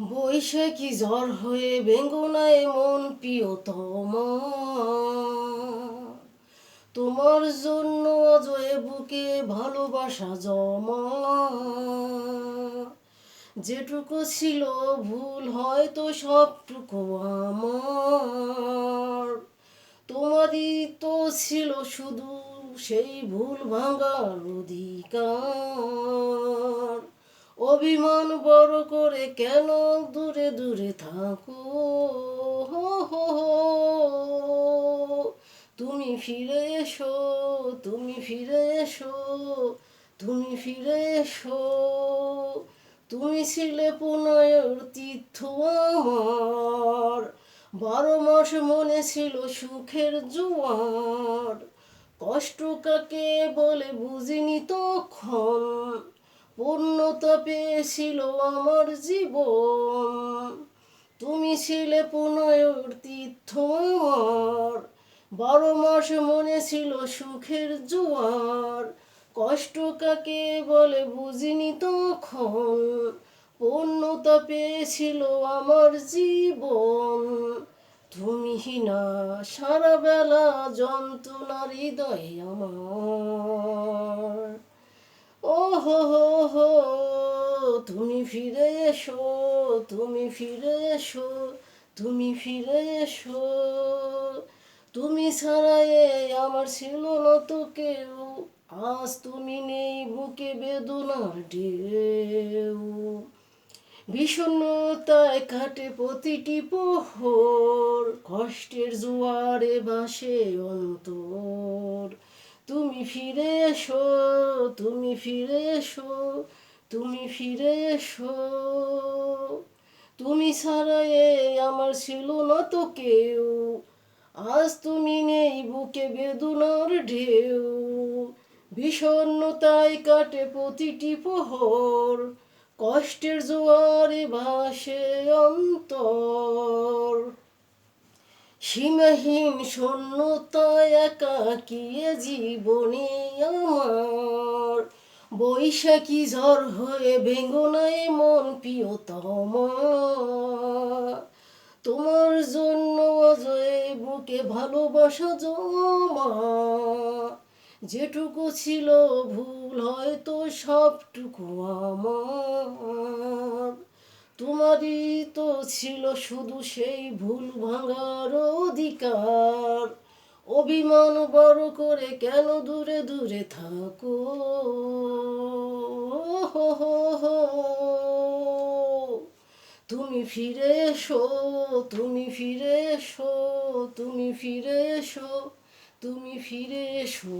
বৈশাখী ঝড় হয়ে বেঙ্গনায় মন প্রিয়তম। তোমার জন্য অজয়ে বুকে ভালোবাসা জমা। যেটুকু ছিল ভুল হয়তো সবটুকু আমার। তোমারই তো ছিল শুধু সেই ভুল ভাঙার অধিকার। অভিমান বড় করে কেন দূরে দূরে থাকো। তুমি ফিরে এসো, তুমি ফিরে এসো, তুমি ফিরে এসো। তুমি ছিলে পুনয়ের তীর্থ আমার। বারো মাস মনে ছিল সুখের জোয়ার। কষ্ট কাকে বলে বুঝিনি তখন। পূর্ণতা পেয়েছিল আমার জীবন। তুমি ছিলে তীর্থ আমার। বারো মাস মনে ছিল সুখের জোয়ার। কষ্ট কাকে বলে বুঝিনি তখন। পূর্ণতা পেয়েছিল আমার জীবন। তুমি না সারা বেলা যন্ত্রণার হৃদয় আমার। ও হো হো তুমি ফিরে এসো, তুমি ফিরে এসো, তুমি ফিরে এসো। তুমি ছাড়া আমার ছিল না তো কেউ, আজ তুমি নেই বুকে বেদনার ঢেউ। বিষণ্ণতায় কাটে প্রতিটি পোহর, কষ্টের জোয়ারে ভাসে অন্তর। তুমি ফিরে এসো, তুমি ফিরে এসো তুমি ফিরে এসো। তুমি ছাড়া আমার ছিল না তো কেউ। আজ তুমি নেই বুকে বেদনার ঢেউ। বিষণ্ণতায় কাটে প্রতিটি প্রহর। কষ্টের জোয়ারে ভাসে অন্তর। সীমাহীন শূন্যতায় একাকিয়ে জীবনে আমার। বৈশাখী ঝড় হয়ে বেঙ্গনায় মন প্রিয়তম। তোমার জন্য অজয় বুকে ভালোবাসা জমা। যেটুকু ছিল ভুল হয়তো সবটুকু আমার। তোমারই তো ছিল শুধু সেই ভুল ভাঙার অধিকার। অভিমান বড় করে কেন দূরে দূরে থাকো। তুমি ফিরে এসো, তুমি ফিরে এসো, তুমি ফিরে এসো, তুমি ফিরে এসো